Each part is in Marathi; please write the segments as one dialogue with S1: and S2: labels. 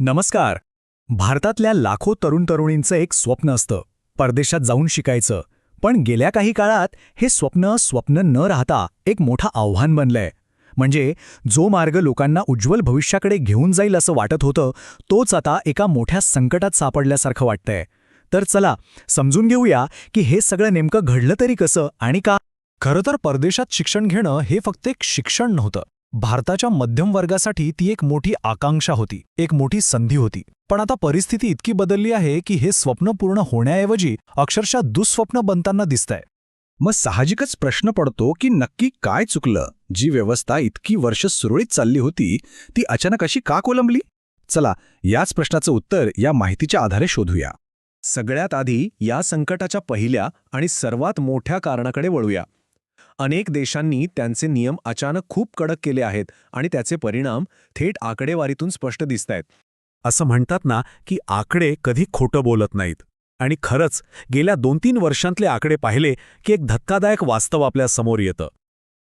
S1: नमस्कार. भारतातल्या लाखो तरुण तरुणींचं एक स्वप्न असतं. परदेशात जाऊन शिकायचं. पण गेल्या काही काळात हे स्वप्न स्वप्न न राहता एक मोठं आव्हान बनलंय. म्हणजे जो मार्ग लोकांना उज्ज्वल भविष्याकडे घेऊन जाईल असं वाटत होतं तोच आता एका मोठ्या संकटात सापडल्यासारखं वाटतंय. तर चला समजून घेऊया की हे सगळं नेमकं घडलं तरी कसं आणि का.
S2: खरं तर परदेशात शिक्षण घेणं हे फक्त एक शिक्षण नव्हतं. भारताच्या मध्यम वर्गासाठी ती एक मोठी आकांक्षा होती एक मोठी संधी होती. पण आता परिस्थिती इतकी बदलली आहे की हे स्वप्न पूर्ण होण्याऐवजी अक्षरशः दुःस्वप्न बनताना दिसतंय.
S3: मग साहजिकच प्रश्न पडतो की नक्की काय चुकलं? जी व्यवस्था इतकी वर्ष सुरळीत चालली होती ती अचानक अशी का कोलंबली? चला याच प्रश्नाचं उत्तर या माहितीच्या आधारे शोधूया.
S2: सगळ्यात आधी या संकटाच्या पहिल्या आणि सर्वात मोठ्या कारणाकडे वळूया. अनेक देशांनी त्यांचे नियम अचानक खूप कडक केले आहेत आणि त्याचे परिणाम थेट आकडेवारीतून स्पष्ट दिसतायत
S1: असं म्हणतात ना की आकडे कधी खोटं बोलत नाहीत. आणि खरंच गेल्या दोन तीन वर्षांतले आकडे पाहिले की एक धक्कादायक वास्तव आपल्यासमोर येतं.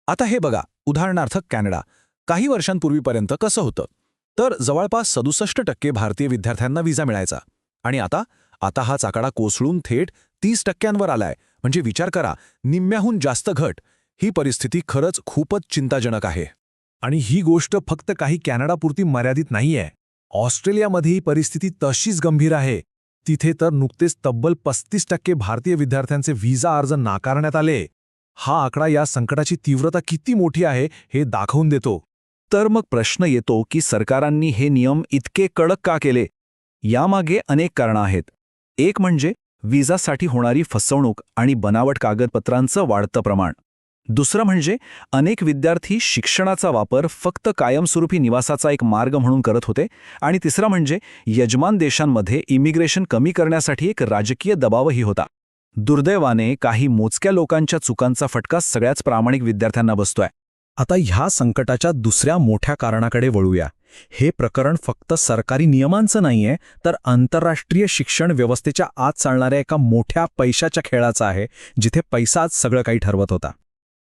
S2: आता हे बघा उदाहरणार्थ कॅनडा. काही वर्षांपूर्वीपर्यंत कसं होतं? तर जवळपास सदुसष्ट टक्के भारतीय विद्यार्थ्यांना विजा मिळायचा. आणि आता? आता हाच आकडा कोसळून थेट तीस टक्क्यांवर आलाय. म्हणजे विचार करा निम्म्याहून जास्त घट. ही परिस्थिती खरंच खूपच चिंताजनक आहे. आणि ही गोष्ट फक्त काही कॅनडापुरती मर्यादित नाहीये. ऑस्ट्रेलियामध्ये ही परिस्थिती तशीच गंभीर आहे. तिथे तर नुकतेच तब्बल पस्तीस टक्के भारतीय विद्यार्थ्यांचे व्हिसा अर्ज नाकारण्यात आले. हा आकडा या संकटाची तीव्रता किती मोठी आहे हे दाखवून देतो.
S3: तर मग प्रश्न येतो की सरकारांनी हे नियम इतके कडक का केले? यामागे अनेक कारणं आहेत. एक म्हणजे विजासाठी होणारी फसवणूक आणि बनावट कागदपत्रांचं वाढतं प्रमाण. दुसरं म्हणजे अनेक विद्यार्थी शिक्षणाचा वापर फक्त कायमस्वरूपी निवासाचा एक मार्ग म्हणून करत होते आणि तिसरं म्हणजे यजमान देशांमध्ये इमिग्रेशन कमी करण्यासाठी एक राजकीय दबावही होता. दुर्दैवाने काही मोजक्या लोकांच्या चुकांचा फटका सगळ्याच प्रामाणिक विद्यार्थ्यांना बसतोय. आता ह्या संकटाच्या दुसऱ्या मोठ्या कारणाकडे वळूया. हे प्रकरण फक्त सरकारी नियमांचं नाहीये तर आंतरराष्ट्रीय शिक्षण व्यवस्थेच्या आत चालणाऱ्या एका मोठ्या पैशाच्या खेळाचं आहे जिथे पैसाच सगळं काही ठरवत होता.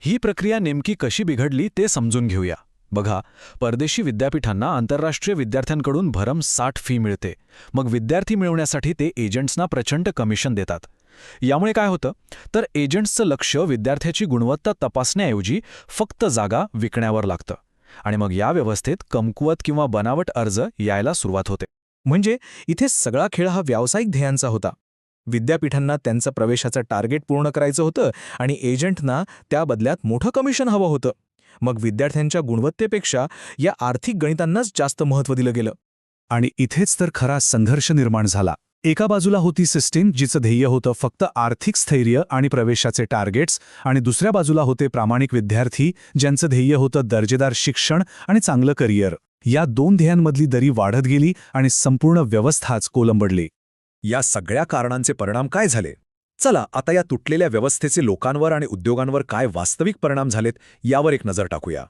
S2: ही प्रक्रिया नेमकी कशी बिघडली ते समजून घेऊया. बघा परदेशी विद्यापीठांना आंतरराष्ट्रीय विद्यार्थ्यांकडून भरम साठ फी मिळते. मग विद्यार्थी मिळवण्यासाठी ते एजंट्सना प्रचंड कमिशन देतात. यामुळे काय होतं? तर एजंट्सचं लक्ष विद्यार्थ्याची गुणवत्ता तपासण्याऐवजी फक्त जागा विकण्यावर लागतं. आणि मग या व्यवस्थेत कमकुवत किंवा बनावट अर्ज यायला सुरुवात होते. म्हणजे इथे सगळा खेळ हा व्यावसायिक ध्येयांचा होता. विद्यापीठांना त्यांचं प्रवेशाचं टार्गेट पूर्ण करायचं होतं आणि एजंटना त्या बदल्यात मोठं कमिशन हवं होतं. मग विद्यार्थ्यांच्या गुणवत्तेपेक्षा या आर्थिक गणितांनाच जास्त महत्त्व दिलं गेलं.
S3: आणि इथेच तर खरा संघर्ष निर्माण झाला. एका बाजूला होती सिस्टीम जिचं ध्येय होतं फक्त आर्थिक स्थैर्य आणि प्रवेशाचे टार्गेट्स आणि दुसऱ्या बाजूला होते प्रामाणिक विद्यार्थी ज्यांचं ध्येय होतं दर्जेदार शिक्षण आणि चांगलं करिअर. या दोन ध्येयांमधली दरी वाढत गेली आणि संपूर्ण व्यवस्थाच कोलंबडली.
S2: या सगळ्या कारणांचे परिणाम काय झाले? चला आता या तुटलेल्या व्यवस्थेचे लोकांवर आणि उद्योगांवर काय वास्तविक परिणाम झालेत यावर एक नजर टाकूया.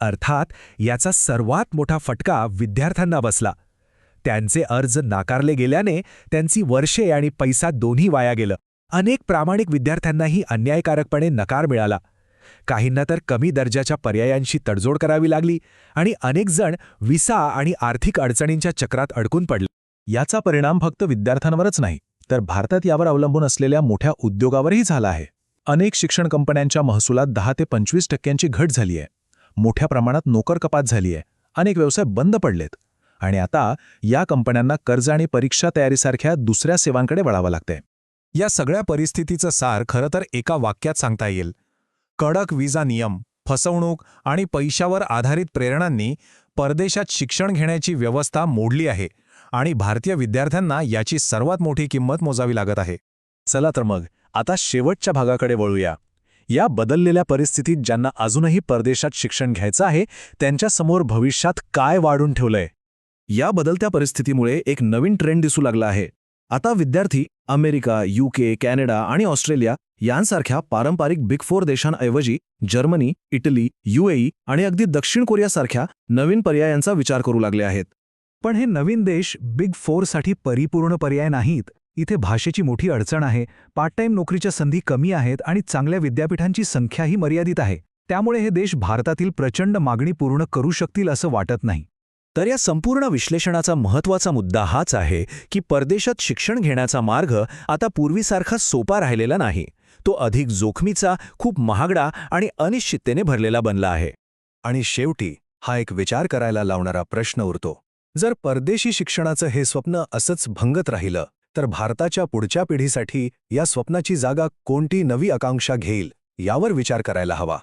S1: अर्थात याचा सर्वात मोठा फटका विद्यार्थ्यांना बसला. त्यांचे अर्ज नाकारले गेल्याने त्यांची वर्षे आणि पैसा दोन्ही वाया गेलं. अनेक प्रामाणिक विद्यार्थ्यांनाही अन्यायकारकपणे नकार मिळाला. काहींना तर कमी दर्जाच्या पर्यायांशी तडजोड करावी लागली आणि अनेकजण विसा आणि आर्थिक अडचणींच्या चक्रात अडकून पडले.
S2: याचा परिणाम फक्त विद्यार्थ्यांवरच नाही तर भारतात यावर अवलंबून असलेल्या मोठ्या उद्योगावरही झाला आहे. अनेक शिक्षण कंपन्यांच्या महसुलात दहा ते पंचवीस टक्क्यांची घट झाली आहे. मोठ्या प्रमाणात नोकर कपात झाली आहे. अनेक व्यवसाय बंद पडलेत. आणि आता या कंपन्यांना कर्ज आणि परीक्षा तयारीसारख्या दुसऱ्या सेवांकडे वळावं लागतंय. या सगळ्या परिस्थितीचं सार खरं तर एका वाक्यात सांगता येईल. कडक विजा नियम फसवणूक आणि पैशावर आधारित प्रेरणांनी परदेशात शिक्षण घेण्याची व्यवस्था मोडली आहे. आणि भारतीय विद्यार्थ्यांना याची सर्वात मोठी किंमत मोजावी लागत आहे. चला तर मग आता शेवटच्या भागाकडे वळूया. या बदललेल्या परिस्थितीत ज्यांना अजूनही परदेशात शिक्षण घ्यायचं आहे त्यांच्यासमोर भविष्यात काय वाढून ठेवलंय? या बदलत्या परिस्थितीमुळे एक नवीन ट्रेंड दिसू लागला आहे. आता विद्यार्थी अमेरिका युके कॅनडा आणि ऑस्ट्रेलिया यांसारख्या पारंपरिक बिग फोर देशांऐवजी जर्मनी इटली युएई आणि अगदी दक्षिण कोरियासारख्या नवीन पर्यायांचा विचार करू लागले आहेत.
S1: पण हे नवीन देश बिग फोरसाठी परिपूर्ण पर्याय नाहीत. इथे भाषेची मोठी अडचण आहे पार्ट टाइम नोकरीच्या संधी कमी आहेत आणि चांगल्या विद्यापीठांची संख्याही मर्यादित आहे. त्यामुळे हे देश भारतातील प्रचंड मागणी पूर्ण करू शकतील असं वाटत नाही.
S3: तर या संपूर्ण विश्लेषणाचा महत्त्वाचा मुद्दा हाच आहे की परदेशात शिक्षण घेण्याचा मार्ग आता पूर्वीसारखा सोपा राहिलेला नाही. तो अधिक जोखमीचा खूप महागडा आणि अनिश्चिततेने भरलेला बनला आहे.
S1: आणि शेवटी हा एक विचार करायला लावणारा प्रश्न उरतो. जर परदेशी शिक्षणाचं हे स्वप्न असंच भंगत राहिलं तर भारताच्या पुढच्या पिढीसाठी या स्वप्नाची जागा कोणती नवी आकांक्षा घेईल यावर विचार करायला हवा.